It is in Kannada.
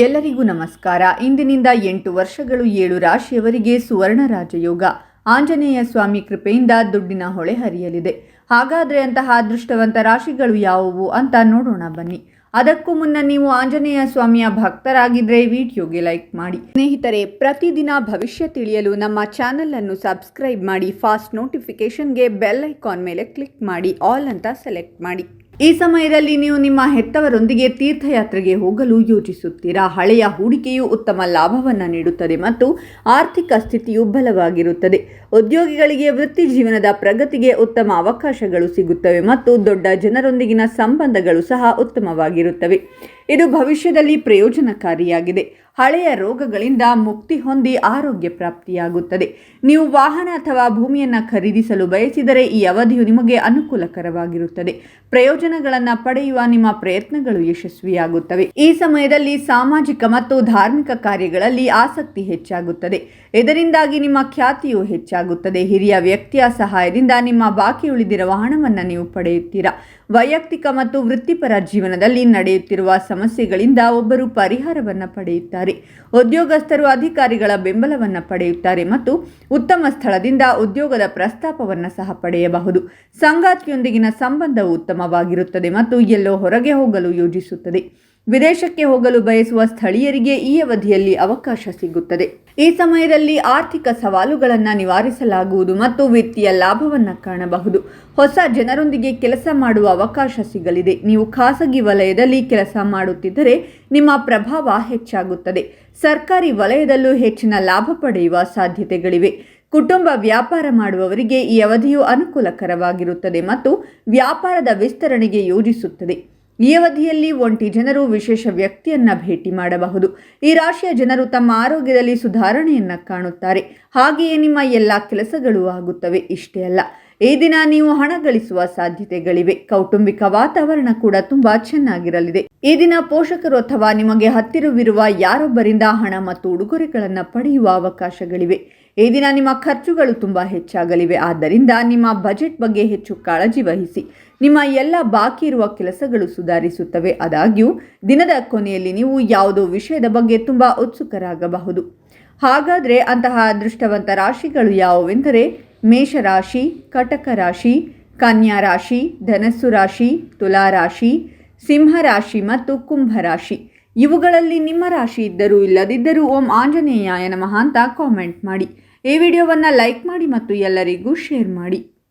ಎಲ್ಲರಿಗೂ ನಮಸ್ಕಾರ. ಇಂದಿನಿಂದ ಎಂಟು ವರ್ಷಗಳು ಏಳು ರಾಶಿಯವರಿಗೆ ಸುವರ್ಣ ರಾಜಯೋಗ. ಆಂಜನೇಯ ಸ್ವಾಮಿ ಕೃಪೆಯಿಂದ ದುಡ್ಡಿನ ಹೊಳೆ ಹರಿಯಲಿದೆ. ಹಾಗಾದರೆ ಅಂತಹ ಅದೃಷ್ಟವಂತ ರಾಶಿಗಳು ಯಾವುವು ಅಂತ ನೋಡೋಣ ಬನ್ನಿ. ಅದಕ್ಕೂ ಮುನ್ನ ನೀವು ಆಂಜನೇಯ ಸ್ವಾಮಿಯ ಭಕ್ತರಾಗಿದ್ದರೆ ವಿಡಿಯೋಗೆ ಲೈಕ್ ಮಾಡಿ. ಸ್ನೇಹಿತರೆ, ಪ್ರತಿದಿನ ಭವಿಷ್ಯ ತಿಳಿಯಲು ನಮ್ಮ ಚಾನೆಲ್ ಅನ್ನು ಸಬ್ಸ್ಕ್ರೈಬ್ ಮಾಡಿ, ಫಾಸ್ಟ್ ನೋಟಿಫಿಕೇಶನ್ಗೆ ಬೆಲ್ ಐಕಾನ್ ಮೇಲೆ ಕ್ಲಿಕ್ ಮಾಡಿ, ಆಲ್ ಅಂತ ಸೆಲೆಕ್ಟ್ ಮಾಡಿ. ಈ ಸಮಯದಲ್ಲಿ ನೀವು ನಿಮ್ಮ ಹೆತ್ತವರೊಂದಿಗೆ ತೀರ್ಥಯಾತ್ರೆಗೆ ಹೋಗಲು ಯೋಚಿಸುತ್ತೀರಾ? ಹಳೆಯ ಹೂಡಿಕೆಯು ಉತ್ತಮ ಲಾಭವನ್ನು ನೀಡುತ್ತದೆ ಮತ್ತು ಆರ್ಥಿಕ ಸ್ಥಿತಿಯು ಬಲವಾಗಿರುತ್ತದೆ. ಉದ್ಯೋಗಿಗಳಿಗೆ ವೃತ್ತಿ ಜೀವನದ ಪ್ರಗತಿಗೆ ಉತ್ತಮ ಅವಕಾಶಗಳು ಸಿಗುತ್ತವೆ ಮತ್ತು ದೊಡ್ಡ ಜನರೊಂದಿಗಿನ ಸಂಬಂಧಗಳು ಸಹ ಉತ್ತಮವಾಗಿರುತ್ತವೆ. ಇದು ಭವಿಷ್ಯದಲ್ಲಿ ಪ್ರಯೋಜನಕಾರಿಯಾಗಿದೆ. ಹಳೆಯ ರೋಗಗಳಿಂದ ಮುಕ್ತಿ ಹೊಂದಿ ಆರೋಗ್ಯ ಪ್ರಾಪ್ತಿಯಾಗುತ್ತದೆ. ನೀವು ವಾಹನ ಅಥವಾ ಭೂಮಿಯನ್ನು ಖರೀದಿಸಲು ಬಯಸಿದರೆ ಈ ಅವಧಿಯು ನಿಮಗೆ ಅನುಕೂಲಕರವಾಗಿರುತ್ತದೆ. ಪ್ರಯೋಜನಗಳನ್ನು ಪಡೆಯುವ ನಿಮ್ಮ ಪ್ರಯತ್ನಗಳು ಯಶಸ್ವಿಯಾಗುತ್ತವೆ. ಈ ಸಮಯದಲ್ಲಿ ಸಾಮಾಜಿಕ ಮತ್ತು ಧಾರ್ಮಿಕ ಕಾರ್ಯಗಳಲ್ಲಿ ಆಸಕ್ತಿ ಹೆಚ್ಚಾಗುತ್ತದೆ. ಇದರಿಂದಾಗಿ ನಿಮ್ಮ ಖ್ಯಾತಿಯು ಹೆಚ್ಚಾಗುತ್ತದೆ. ಹಿರಿಯ ವ್ಯಕ್ತಿಯ ಸಹಾಯದಿಂದ ನಿಮ್ಮ ಬಾಕಿ ಉಳಿದಿರುವ ಹಣವನ್ನು ನೀವು ಪಡೆಯುತ್ತೀರಾ? ವೈಯಕ್ತಿಕ ಮತ್ತು ವೃತ್ತಿಪರ ಜೀವನದಲ್ಲಿ ನಡೆಯುತ್ತಿರುವ ಸಮಸ್ಯೆಗಳಿಂದ ಒಬ್ಬರು ಪರಿಹಾರವನ್ನು ಪಡೆಯುತ್ತಾರೆ. ಉದ್ಯೋಗಸ್ಥರು ಅಧಿಕಾರಿಗಳ ಬೆಂಬಲವನ್ನು ಪಡೆಯುತ್ತಾರೆ ಮತ್ತು ಉತ್ತಮ ಸ್ಥಳದಿಂದ ಉದ್ಯೋಗದ ಪ್ರಸ್ತಾಪವನ್ನು ಸಹ ಪಡೆಯಬಹುದು. ಸಂಗಾತಿಯೊಂದಿಗಿನ ಸಂಬಂಧವು ಉತ್ತಮವಾಗಿರುತ್ತದೆ ಮತ್ತು ಎಲ್ಲೋ ಹೊರಗೆ ಹೋಗಲು ಯೋಜಿಸುತ್ತದೆ. ವಿದೇಶಕ್ಕೆ ಹೋಗಲು ಬಯಸುವ ಸ್ಥಳೀಯರಿಗೆ ಈ ಅವಧಿಯಲ್ಲಿ ಅವಕಾಶ ಸಿಗುತ್ತದೆ. ಈ ಸಮಯದಲ್ಲಿ ಆರ್ಥಿಕ ಸವಾಲುಗಳನ್ನು ನಿವಾರಿಸಲಾಗುವುದು ಮತ್ತು ವಿತ್ತೀಯ ಲಾಭವನ್ನು ಕಾಣಬಹುದು. ಹೊಸ ಜನರೊಂದಿಗೆ ಕೆಲಸ ಮಾಡುವ ಅವಕಾಶ ಸಿಗಲಿದೆ. ನೀವು ಖಾಸಗಿ ವಲಯದಲ್ಲಿ ಕೆಲಸ ಮಾಡುತ್ತಿದ್ದರೆ ನಿಮ್ಮ ಪ್ರಭಾವ ಹೆಚ್ಚಾಗುತ್ತದೆ. ಸರ್ಕಾರಿ ವಲಯದಲ್ಲೂ ಹೆಚ್ಚಿನ ಲಾಭ ಪಡೆಯುವ ಸಾಧ್ಯತೆಗಳಿವೆ. ಕುಟುಂಬ ವ್ಯಾಪಾರ ಮಾಡುವವರಿಗೆ ಈ ಅವಧಿಯು ಅನುಕೂಲಕರವಾಗಿರುತ್ತದೆ ಮತ್ತು ವ್ಯಾಪಾರದ ವಿಸ್ತರಣೆಗೆ ಯೋಜಿಸುತ್ತದೆ. ಈ ಅವಧಿಯಲ್ಲಿ ಒಂಟಿ ಜನರು ವಿಶೇಷ ವ್ಯಕ್ತಿಯನ್ನ ಭೇಟಿ ಮಾಡಬಹುದು. ಈ ರಾಶಿಯ ಜನರು ತಮ್ಮ ಆರೋಗ್ಯದಲ್ಲಿ ಸುಧಾರಣೆಯನ್ನ ಕಾಣುತ್ತಾರೆ. ಹಾಗೆಯೇ ನಿಮ್ಮ ಎಲ್ಲ ಕೆಲಸಗಳು ಆಗುತ್ತವೆ. ಇಷ್ಟೇ ಅಲ್ಲ. ಈ ದಿನ ನೀವು ಹಣ ಗಳಿಸುವ ಸಾಧ್ಯತೆಗಳಿವೆ. ಕೌಟುಂಬಿಕ ವಾತಾವರಣ ಕೂಡ ತುಂಬಾ ಚೆನ್ನಾಗಿರಲಿದೆ. ಈ ದಿನ ಪೋಷಕರು ಅಥವಾ ನಿಮಗೆ ಹತ್ತಿರವಿರುವ ಯಾರೊಬ್ಬರಿಂದ ಹಣ ಮತ್ತು ಉಡುಗೊರೆಗಳನ್ನು ಪಡೆಯುವ ಅವಕಾಶಗಳಿವೆ. ಈ ದಿನ ನಿಮ್ಮ ಖರ್ಚುಗಳು ತುಂಬಾ ಹೆಚ್ಚಾಗಲಿವೆ. ಆದ್ದರಿಂದ ನಿಮ್ಮ ಬಜೆಟ್ ಬಗ್ಗೆ ಹೆಚ್ಚು ಕಾಳಜಿ ವಹಿಸಿ. ನಿಮ್ಮ ಎಲ್ಲ ಬಾಕಿ ಇರುವ ಕೆಲಸಗಳು ಸುಧಾರಿಸುತ್ತವೆ. ಆದಾಗ್ಯೂ, ದಿನದ ಕೊನೆಯಲ್ಲಿ ನೀವು ಯಾವುದೋ ವಿಷಯದ ಬಗ್ಗೆ ತುಂಬಾ ಉತ್ಸುಕರಾಗಬಹುದು. ಹಾಗಾದರೆ ಅಂತಹ ಅದೃಷ್ಟವಂತ ರಾಶಿಗಳು ಯಾವುವೆಂದರೆ ಮೇಷರಾಶಿ ಕಟಕ ರಾಶಿ ಕನ್ಯಾ ರಾಶಿ ಧನಸ್ಸು ರಾಶಿ ತುಲಾ ರಾಶಿ ಸಿಂಹರಾಶಿ ಮತ್ತು ಕುಂಭರಾಶಿ ಇವುಗಳಲ್ಲಿ ನಿಮ್ಮ ರಾಶಿ ಇದ್ದರೂ ಇಲ್ಲದಿದ್ದರೂ ಓಂ ಆಂಜನೇಯ ನಮಃ ಅಂತ ಕಾಮೆಂಟ್ ಮಾಡಿ. ಈ ವಿಡಿಯೋವನ್ನು ಲೈಕ್ ಮಾಡಿ ಮತ್ತು ಎಲ್ಲರಿಗೂ ಶೇರ್ ಮಾಡಿ.